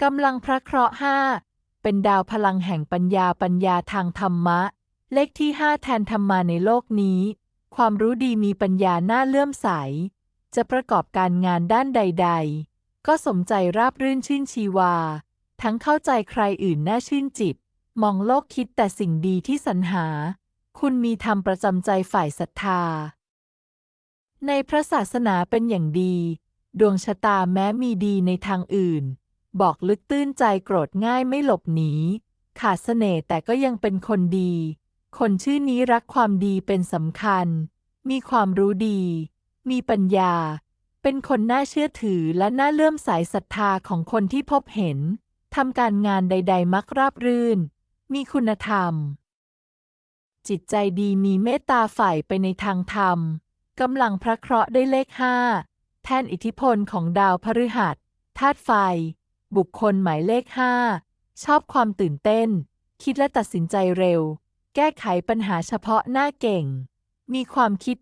กำลังพระเคราะห์ห้าเป็นดาวพลังแห่งปัญญาปัญญาทางธรรมะ เลขที่ห้าแทนธรรมาในโลกนี้ ความรู้ดีมีปัญญาหน่าเลื่อมใส จะประกอบการงานด้านใด ๆ ก็สมใจราบรื่นชื่นชีวา ทั้งเข้าใจใครอื่นน่าชื่นจิต มองโลกคิดแต่สิ่งดีที่สรรหา คุณมีธรรมประจำใจฝ่ายศรัทธา ในพระศาสนาเป็นอย่างดี ดวงชะตาแม้มีดีในทางอื่น บอกลึกตื้นใจโกรธง่ายไม่หลบหนี ขาดเสน่ห์แต่ก็ยังเป็นคนดี คนชื่อนี้รักความดีเป็นสำคัญ มีความรู้ดี มีปัญญา เป็นคนน่าเชื่อถือและน่าเลื่อมใสศรัทธาของคนที่พบเห็น ทำการงานใด ๆ มักราบรื่น มีคุณธรรม จิตใจดีมีเมตตาฝ่ายไปในทางธรรมกำลังพระเคราะห์ได้เลขห้า แทนอิทธิพลของดาวพฤหัสธาตุไฟ บุคคลหมายเลขห้าชอบความตื่นเต้น คิดและตัดสินใจเร็ว แก้ไขปัญหาเฉพาะหน้าเก่ง มีความคิด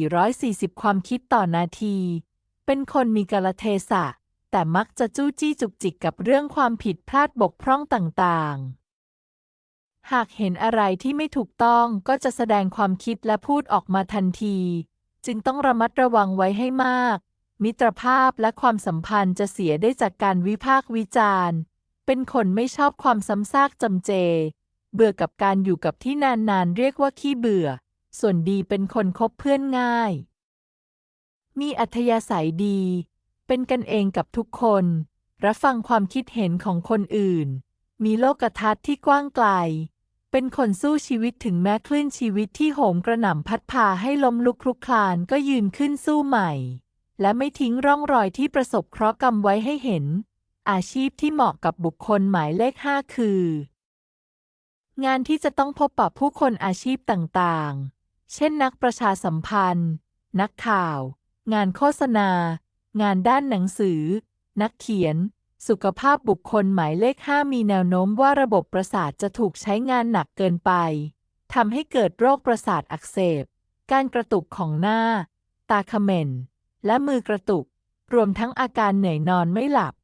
1,440 ความคิดต่อนาที เป็นคนมีกาลเทศะ แต่มักจะจู้จี้จุกจิกกับเรื่องความผิดพลาดบกพร่องต่างๆ หากเห็นอะไรที่ไม่ถูกต้องก็จะแสดงความคิดและพูดออกมาทันที จึงต้องระมัดระวังไว้ให้มาก มิตรภาพและความสัมพันธ์จะเสียได้จากการวิพากษ์วิจารณ์ เป็นคนไม่ชอบความซ้ำซากจำเจ เบื่อกับการอยู่กับที่นานๆ เรียกว่าขี้เบื่อ ส่วนดีเป็นคนคบเพื่อนง่าย มีอัธยาศัยดี เป็นกันเองกับทุกคน รับฟังความคิดเห็นของคนอื่น มีโลกทัศน์ที่กว้างไกล เป็นคนสู้ชีวิตถึงแม้คลื่นชีวิตที่โหมกระหน่ำพัดพาให้ล้มลุกคลุกคลานก็ยืนขึ้นสู้ใหม่ และไม่ทิ้งร่องรอยที่ประสบเคราะห์กรรมไว้ให้เห็น อาชีพที่เหมาะกับบุคคลหมายเลขห้าคือ งานที่จะต้องพบปะผู้คนอาชีพต่างๆ เช่นนักประชาสัมพันธ์ นักข่าว งานโฆษณา งานด้านหนังสือ นักเขียน สุขภาพบุคคลหมายเลขห้ามีแนวโน้มว่าระบบประสาทจะถูกใช้งานหนักเกินไปทำให้เกิดโรคประสาทอักเสบ การกระตุกของหน้า ตาเขม่น และมือกระตุก รวมทั้งอาการเหนื่อยนอนไม่หลับ